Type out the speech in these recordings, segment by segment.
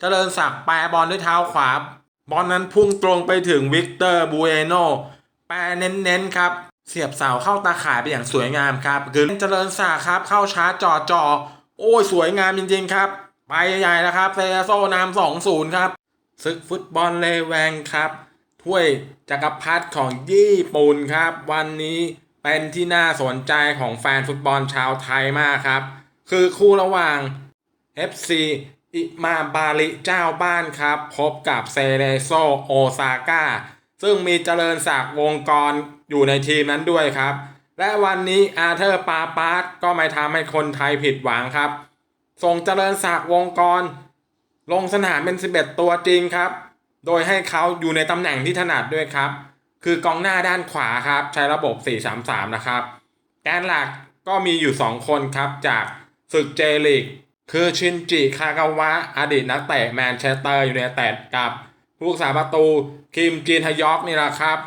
เจริญศักดิ์แปรบอลด้วยเท้าขวา บอลนั้นพุ่งตรงไปถึงวิกเตอร์บูเอโนแปรเน้นๆครับ เสียบเสาเข้าตาข่ายไปอย่างสวยงามครับคือเจริญศักดิ์ครับเข้าชาร์จจ่อจ่อโอ้ยสวยงามจริงๆครับ ไปใหญ่แล้วครับเซโซนำสองศูนย์ครับศึกฟุตบอลเลแวงครับถ้วยจักรพรรดิของญี่ปุ่นครับ วันนี้เป็นที่น่าสนใจของแฟนฟุตบอลชาวไทยมากครับ คือคู่ระหว่าง FC อิมาบาริเจ้าบ้านครับ พบกับเซเรโซโอซาก้าซึ่งมีเจริญศักดิ์วงกรอยู่ในทีมนั้นด้วยครับ และวันนี้อาเธอร์ปาปาร์ตก็ไม่ทำให้คนไทยผิดหวังครับ ส่งเจริญศักดิ์วงกร ลงสนามเป็น 11 ตัวจริงครับ โดยให้เขาอยู่ในตำแหน่งที่ถนัดด้วยครับ คือกองหน้าด้านขวาครับ ใช้ระบบ 4-3-3 นะครับแกนหลักก็มีอยู่ 2 คนครับจากศึกเจลิก คือชินจิคากาวะอดีตนักเตะแมนเชสเตอร์ยูไนเต็ดกับผู้รักษาประตู คิมจินฮยอกนี่แหละครับ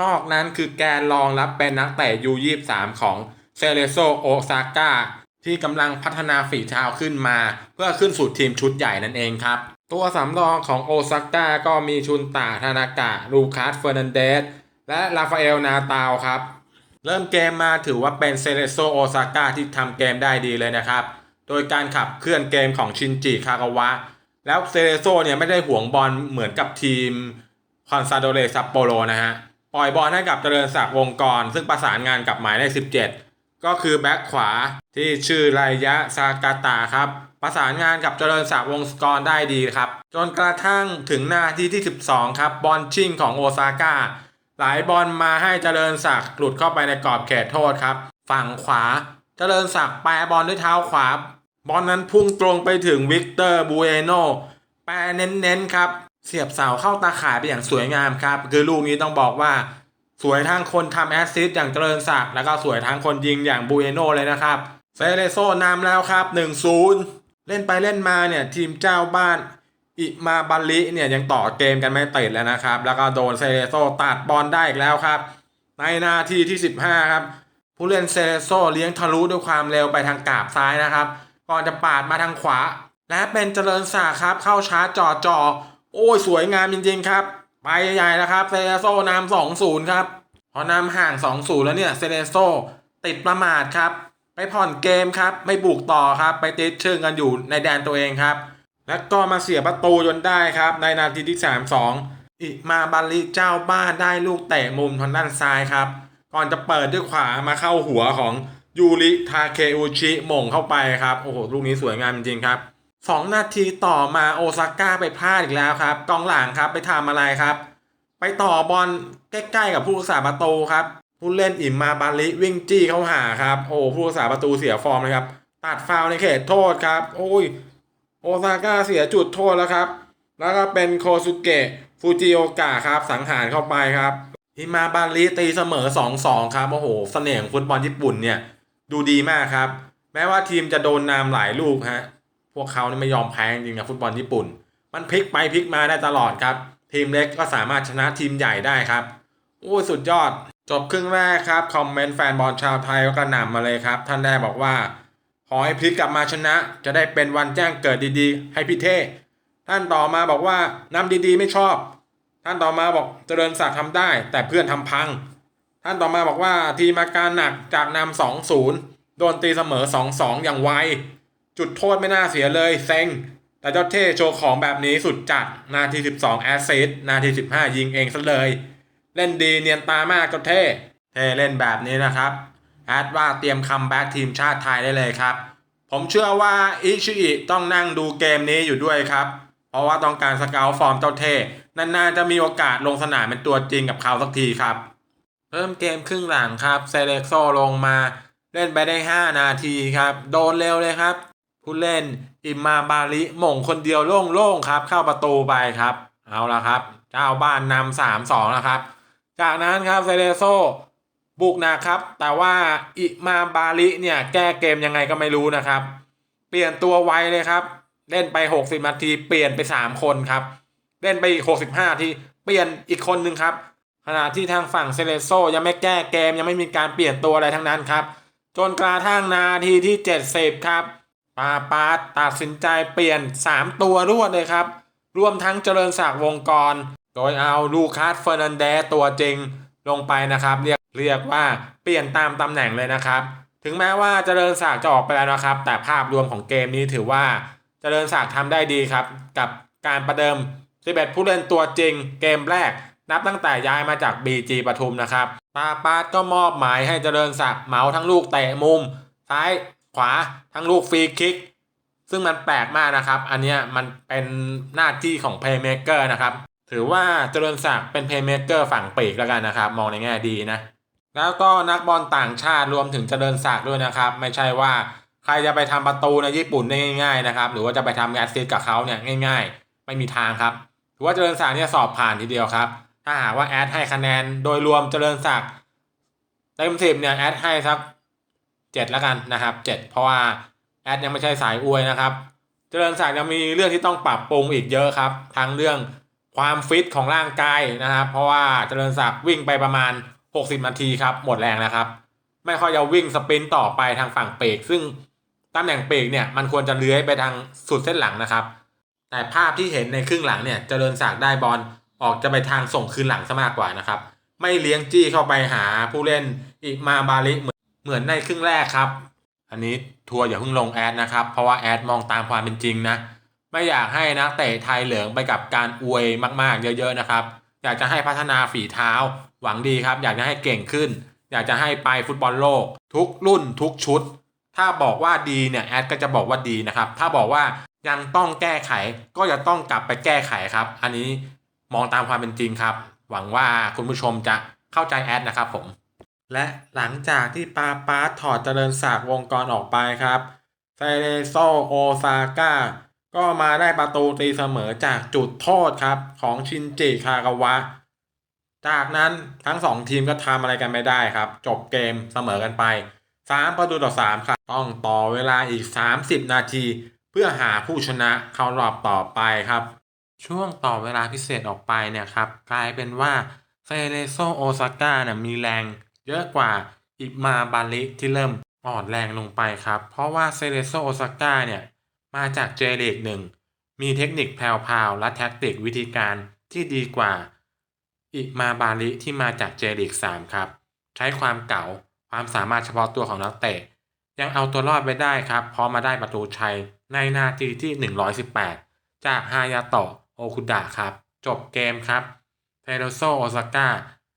นอกนั้นคือแกนรองรับเป็นนักเตะยู23ของเซเลโซโอซาก้าที่กำลังพัฒนาฝีเท้าขึ้นมา เพื่อขึ้นสู่ทีมชุดใหญ่นั่นเองครับ ตัวสำรองของโอซาก้าก็มีชุนตาธนากะลูคัสเฟอร์นันเดสและราฟาเอลนาตาวครับ เริ่มเกมมาถือว่าเป็นเซเลโซโอซาก้าที่ทำเกมได้ดีเลยนะครับ โดยการขับเคลื่อนเกมของชินจิคากาวะ แล้วเซเลโซเนี่ยไม่ได้ห่วงบอลเหมือนกับทีมคอนซาโดเรซัปโปโรนะฮะ ปล่อยบอลให้กับเจริญศักดิ์วงกร ซึ่งประสานงานกับหมายเลข 17 ก็คือแบ็คขวาที่ชื่อไรยะซากาตาครับประสานงานกับเจริญศักดิ์วงกรได้ดีครับ จนกระทั่งถึงนาทีที่ 12 ครับ บอลชิงของโอซาก้า หลายบอลมาให้เจริญศักดิ์หลุดเข้าไปในกรอบเขตโทษครับ ฝั่งขวาเจริญศักดิ์แปรบอลด้วยเท้าขวา บอลนั้นพุ่งตรงไปถึงวิกเตอร์บูเอโนแปรเน้นๆครับ เสียบเสาเข้าตาข่ายไปอย่างสวยงามครับ คือลูกนี้ต้องบอกว่า สวยทั้งคนทำแอสซิสต์อย่างเจริญศักดิ์แล้วก็สวยทั้งคนยิงอย่างบูเอโนเลยนะครับเซเลโซนำแล้วครับ 1-0 เล่นไปเล่นมาเนี่ยทีมเจ้าบ้านอิมาบาลิเนี่ยยังต่อเกมกันไม่ติดแล้วนะครับ แล้วก็โดนเซเลโซตัดบอลได้อีกแล้วครับ ในนาทีที่ 15 ครับ ผู้เล่นเซเลโซเลี้ยงทะลุด้วยความเร็วไปทางกาบซ้ายนะครับ ก่อนจะปาดมาทางขวา และเป็นเจริญศักดิ์ครับ เข้าชาร์จจ่อจ่อโอ้ยสวยงามจริงๆครับ ไปใหญ่แล้วครับเซเลโซนำสองศูนย์ครับพอนำห่าง2องศูนย์แล้วเนี่ยเซเลโซติดประมาทครับ ไปผ่อนเกมครับ ไม่บุกต่อครับ ไปติดชึ่งกันอยู่ในแดนตัวเองครับ แล้วก็มาเสียประตูจนได้ครับ ในนาทีที่3-2อิมาบาลิเจ้าบ้านได้ลูกเตะมุมทางด้านซ้ายครับ ก่อนจะเปิดด้วยขวามาเข้าหัวของ ยูริทาเคอุชิม่งเข้าไปครับ โอ้โห ลูกนี้สวยงามจริงครับสองนาทีต่อมาโอซาก้าไปพลาดอีกแล้วครับ กองหลังครับไปทำอะไรครับ ไปต่อบอลใกล้ๆกับผู้รักษาประตูครับ ผู้เล่นอิมมาบาลิวิ่งจี้เข้าหาครับ โอ้ผู้รักษาประตูเสียฟอร์มเลยครับ ตัดฟาวล์ในเขตโทษครับ โอ้ย โอซาก้าเสียจุดโทษแล้วครับ แล้วก็เป็นโคซุเกะฟูจิโอกะครับ สังหารเข้าไปครับอิมาบาลิตีเสมอ 2-2 ครับ โอ้โห เสน่ห์ของฟุตบอลญี่ปุ่นเนี่ย ดูดีมากครับ แม้ว่าทีมจะโดนนำหลายลูกฮะพวกเขานี่ไม่ยอมแพ้จริงนะฟุตบอลญี่ปุ่น มันพลิกไปพลิกมาได้ตลอดครับ ทีมเล็กก็สามารถชนะทีมใหญ่ได้ครับโอ้สุดยอด จบครึ่งแรกครับคอมเมนต์แฟนบอลชาวไทยก็กระหน่ำมาเลยครับ ท่านแรกบอกว่า ขอให้พลิกกลับมาชนะ จะได้เป็นวันแจ้งเกิดดีๆ ให้พี่เท่ท่านต่อมาบอกว่านำดีๆ ไม่ชอบ ท่านต่อมาบอกเจริญศักดิ์ทำได้ แต่เพื่อนทำพัง ท่านต่อมาบอกว่าทีมอาการหนักจากนำสองศูนย์โดนตีเสมอสองสองอย่างไว จุดโทษไม่น่าเสียเลยเซ็ง แต่เจ้าเท่โชว์ของแบบนี้สุดจัด นาที 12 แอสซิสนาที 15 ยิงเองซะเลย เล่นดีเนียนตามากเจ้าเท่ เท่เล่นแบบนี้นะครับ แอดว่าเตรียมคัมแบ็กทีมชาติไทยได้เลยครับ ผมเชื่อว่าอิชิอิต้องนั่งดูเกมนี้อยู่ด้วยครับ เพราะว่าต้องการสเกลฟอร์มเจ้าเท่นานๆจะมีโอกาสลงสนามเป็นตัวจริงกับเขาสักทีครับ เริ่มเกมครึ่งหลังครับเซเลกโซลงมา เล่นไปได้ 5 นาทีครับ โดนเร็วเลยครับ ผู้เล่นอิมมาบาลิหม่งคนเดียวโล่งๆครับ เข้าประตูไปครับ เอาละครับ เจ้าบ้านนำสามสองแล้วครับ จากนั้นครับเซเลโซบุกนะครับ แต่ว่าอิมาบาลิเนี่ยแก้เกมยังไงก็ไม่รู้นะครับ เปลี่ยนตัวไวเลยครับ เล่นไป 60 นาที เปลี่ยนไป 3 คนครับ เล่นไปอีก65นาทีเปลี่ยนอีกคนหนึ่งครับ ขณะที่ทางฝั่งเซเลโซยังไม่แก้เกมยังไม่มีการเปลี่ยนตัวอะไรทั้งนั้นครับ จนกระทั่งนาทีที่ 70 ครับปาปาตัดสินใจเปลี่ยน 3 ตัวรวดเลยครับ รวมทั้งเจริญศักดิ์วงกร โดยเอาลูคัสเฟอร์นันเดสตัวจริงลงไปนะครับ เรียกเรียกว่าเปลี่ยนตามตำแหน่งเลยนะครับ ถึงแม้ว่าเจริญศักดิ์จะออกไปแล้วนะครับ แต่ภาพรวมของเกมนี้ถือว่าเจริญศักดิ์ทำได้ดีครับ กับการประเดิม11ผู้เล่นตัวจริงเกมแรก นับตั้งแต่ย้ายมาจาก BG ปทุมนะครับปาปาดก็มอบหมายให้เจริญศักดิ์เหมาทั้งลูกเตะมุม ซ้ายขวาทั้งลูกฟรีคิก ซึ่งมันแปลกมากนะครับ อันนี้มันเป็นหน้าที่ของเพย์เมเกอร์นะครับ ถือว่าเจริญศักดิ์เป็นเพย์เมเกอร์ฝั่งปีกแล้วกันนะครับ มองในแง่ดีนะแล้วก็นักบอลต่างชาติรวมถึงเจริญศักดิ์ด้วยนะครับ ไม่ใช่ว่าใครจะไปทำประตูในญี่ปุ่นได้ง่ายๆนะครับ หรือว่าจะไปทำแอสซิสต์กับเขาเนี่ยง่าย ๆ ไม่มีทางครับถือว่าเจริญศักดิ์เนี่ยสอบผ่านทีเดียวครับ ถ้าหากว่าแอดให้คะแนนโดยรวมเจริญศักดิ์เต็มสิบเนี่ยแอดให้สักเจ็ดแล้วกันนะครับเจ็ดเพราะว่าแอดยังไม่ใช่สายอวยนะครับ เจริญศักดิ์ยังมีเรื่องที่ต้องปรับปรุงอีกเยอะครับ ทั้งเรื่องความฟิตของร่างกายนะครับ เพราะว่าเจริญศักดิ์วิ่งไปประมาณ 60 นาทีครับ หมดแรงนะครับ ไม่ค่อยจะวิ่งสปรินต์ต่อไปทางฝั่งเปก ซึ่งตำแหน่งเปกเนี่ยมันควรจะเลื้อยไปทางสุดเส้นหลังนะครับ แต่ภาพที่เห็นในครึ่งหลังเนี่ยเจริญศักดิ์ได้บอล ออกจะไปทางส่งคืนหลังซะมากกว่านะครับ ไม่เลี้ยงจี้เข้าไปหาผู้เล่นอีกมาบาลิเหมือนเหมือนในครึ่งแรกครับ อันนี้ทัวร์อย่าเพิ่งลงแอดนะครับ เพราะว่าแอดมองตามความเป็นจริงนะ ไม่อยากให้นักเตะไทยเหลืองไปกับการอวยมากๆ เยอะๆนะครับ อยากจะให้พัฒนาฝีเท้า หวังดีครับ อยากจะให้เก่งขึ้น อยากจะให้ไปฟุตบอลโลก ทุกรุ่นทุกชุด ถ้าบอกว่าดีเนี่ยแอดก็จะบอกว่าดีนะครับ ถ้าบอกว่ายังต้องแก้ไขก็จะต้องกลับไปแก้ไขครับ อันนี้ มองตามความเป็นจริงครับ หวังว่าคุณผู้ชมจะเข้าใจแอดนะครับผม และหลังจากที่ปาปาถอดเจริญศักดิ์วงกรออกไปครับไซเรโซโอซาก้าก็มาได้ประตูตีเสมอจากจุดโทษครับของชินจิคากาวะ จากนั้นทั้งสองทีมก็ทำอะไรกันไม่ได้ครับ จบเกมเสมอกันไป 3 ประตูต่อ 3 ครับ ต้องต่อเวลาอีก 30 นาที เพื่อหาผู้ชนะเข้ารอบต่อไปครับ ช่วงต่อเวลาพิเศษออกไปเนี่ยครับกลายเป็นว่าเซเลโซโอซาก้าเนี่ยมีแรงเยอะกว่าอิมาบาลิที่เริ่มอ่อนแรงลงไปครับ เพราะว่าเซเลโซโอซาก้าเนี่ยมาจากเจลีกหนึ่งมีเทคนิคแพรวๆและแท็กติกวิธีการที่ดีกว่าอิมาบาลิที่มาจากเจลีก3ครับ ใช้ความเก่าความสามารถเฉพาะตัวของนักเตะ ยังเอาตัวรอดไปได้ครับเพราะมาได้ประตูชัยในนาทีที่ 118 จากฮายาโตะ โอคุดะครับ จบเกมครับเทโรโซโอซาก้า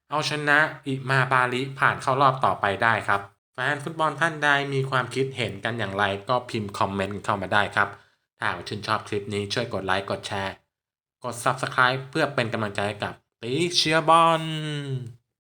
เอาชนะอิมาบาลิผ่านเข้ารอบต่อไปได้ครับ แฟนฟุตบอลท่านใดมีความคิดเห็นกันอย่างไรก็พิมพ์คอมเมนต์เข้ามาได้ครับ ถ้าชื่นชอบคลิปนี้ช่วยกดไลค์กดแชร์ กด Subscribe เพื่อเป็นกำลังใจกับตีเชียร์บอล